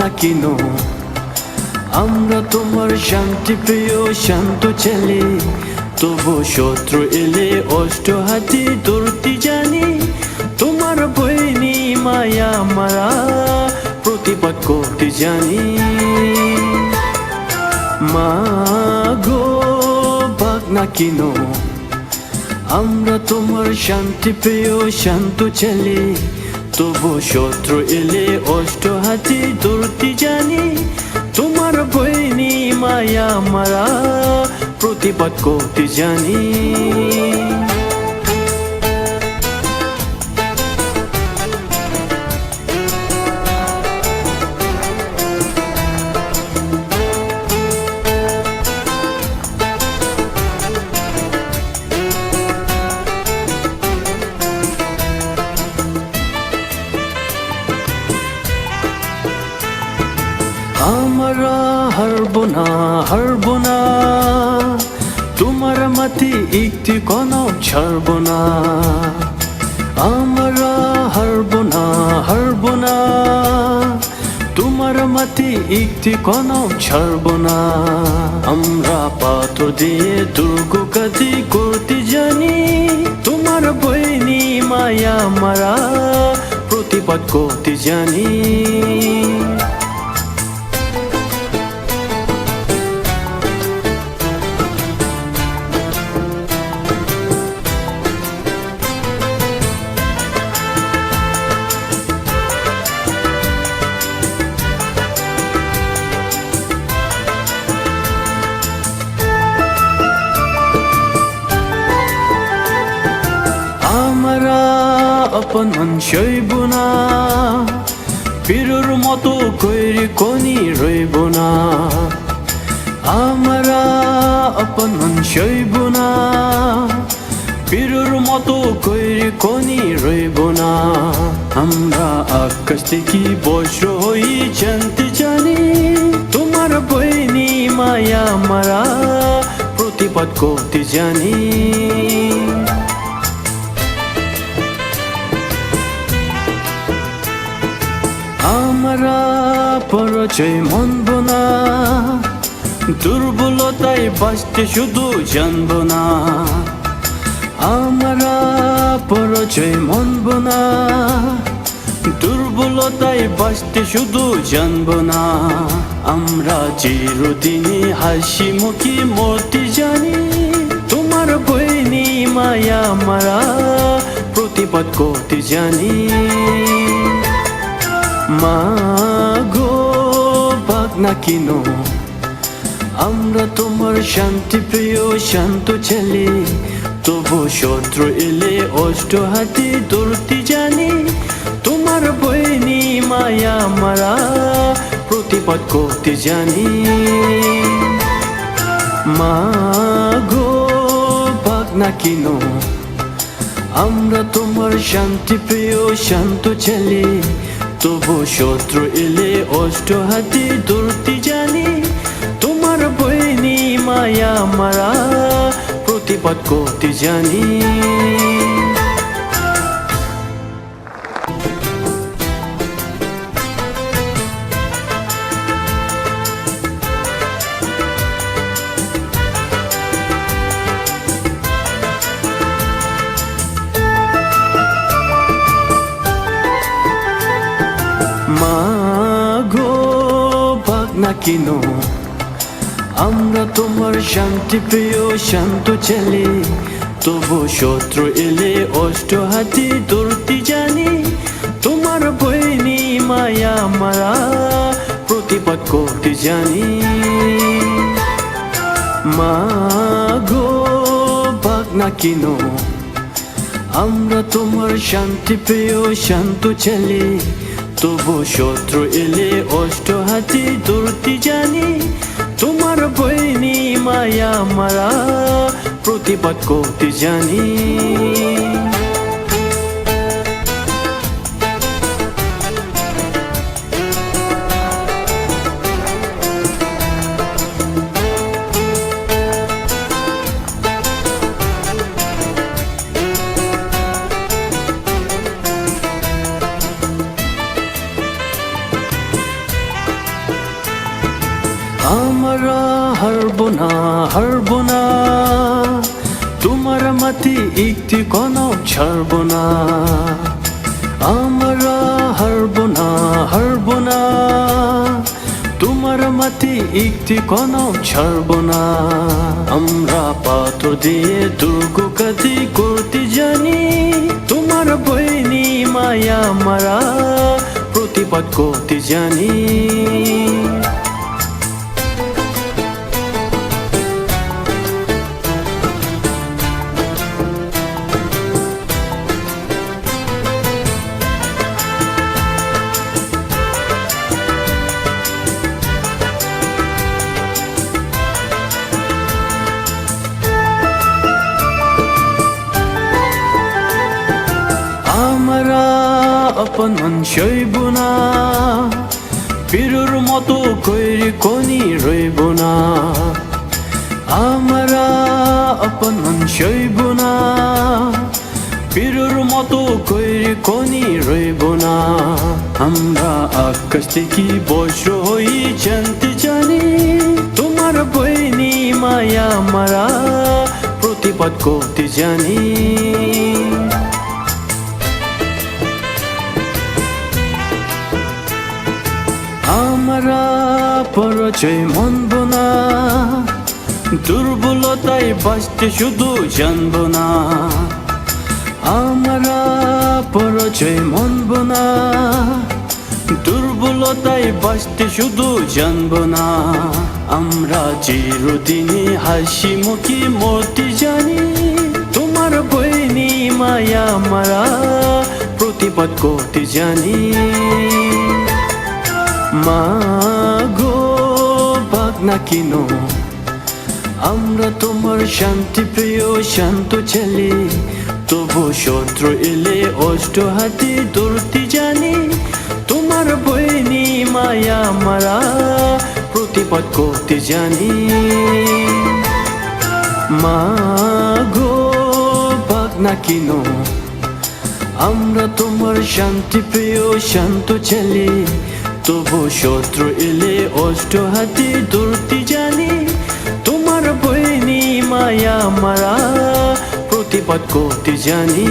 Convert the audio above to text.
না কেন? আমরা তোমার শান্তি, প্রিয়, শান্ত ছেলে। তবু শত্রু এলে অষ্ট হাতি ধরতে জানি। তোমার বইনি মায়া মারা, প্রতিবাদ করতে জানি। মা গো বাগ না কেন? আমরা তোমার শান্তি, প্রিয়, শান্ত ছেলে। তবু শত্রু এলে অষ্ট হাতে ধরতে জানি তোমার বইনি মায়া মারা প্রতিবাদ করতে জানি। হারব না হারব না তোমার মাটি একটি কোন ছাড়ব না আমরা হারব না হারব না তোমার মাটি একটি কোন ছাড়ব না আমরা পাথর দিয়ে দুর্গ কাটি করতে জানি। তোমার বইনি মায়া মারা প্রতিবাদ করতে জানি। অপমান সইব না। বীরুর মতো কৈরি কনি রইব না। আমরা অপমান সইব না। বীরুর মতো কৈরি কনি রইব না। আমরা আকাশ থেকে বজ্র হই জানতে জানি, তোমার বইনি মায়া মারা প্রতিবাদ করতে জানি। আমরা পরিচয় মনব না। দুর্বলতায় বাঁচতে শুধু জানব না। আমরা পরিচয় মনব না। দুর্বলতায় বাঁচতে শুধু জানব না। আমরা চিরদিনই হাসি মুখী মরতে জানি। তোমার বইনি মায়া মারা প্রতিবাদ করতে জানি। মা গো বাগ না কেন? আমরা তোমার শান্তি প্রিয়, শান্ত ছেলে। তবু শত্রু এলে অষ্ট হাতে, ধরতে জানি। তোমার বইনি মায়া মারা, প্রতিবাদ করতে জানি। মা গো বাগ না কেন? আমরা তোমার শান্তি প্রিয়, শান্ত ছেলে। তবু শত্রু এলে অষ্ট হাতে দূরতি জানি। তোমার বইনি মায়া মারা প্রতিবাদ করতে জানি। না কেন আমরা তোমার শান্তি প্রিয়, শান্ত ছেলে। তবু শত্রু এলে অষ্ট হাতে ধরতে জানি। তোমার বইনি মায়া মারা, প্রতিবাদ করতে জানি। মা গো ভাগ না কেন। আমরা তোমার শান্তি প্রিয়, শান্ত ছেলে। তবু শত্রু এলে অষ্ট হাতে দূরতি জানি তোমার বইনি মায়া মারা প্রতিবাদ করতে জানি। হারবো না হারবো না তোমার মাতি একটি কনক ছাড়বো না আমরা হারবো না হারবো না তোমার মাতি একটি কনক ছাড়বো না আমরা পাথর দিয়ে দুর্গ কাজী করতে জানি তোমার বইনি মায়া মারা প্রতিবাদ করতে জানি আপন মন সইব না। বীরুর মতো কৈরি কনি রইব না। আমরা আপন মন সইব না। বীরুর মতো কৈরি কনি রইব না। আমরা আকাশ থেকে বজ্র হই জানতে জানি, তোমার বইনি মায়া মারা প্রতিবাদ করতে জানি। আমরা পরচয় মনব না দুর্বলতায় বাঁচতে শুধু জানব না। আমরা পরচয় মনব না দুর্বলতায় বাঁচতে শুধু জানব না। আমরা চিরদিনে হাসি মুখে মরতে জানি। তোমার বইনি মায়া মারা প্রতিবাদ করতে জানি। মাগো না কিনো। আমরা তোমার শান্তি প্রিয়, শান্ত ছেলে। তবু শত্রু এলে অষ্ট হাতে দৌড়তে জানি। তোমার বইনি মায়া মারা, প্রতিবাদ করতে জানি। মাগো বাগ না কিনো। আমরা তোমার শান্তি প্রিয়, শান্ত ছেলে। তবু শত্রু এলে অষ্ট হাতে দৌড়তে জানি। তোমার বইনি মায়া মারা প্রতিবাদ করতে জানি।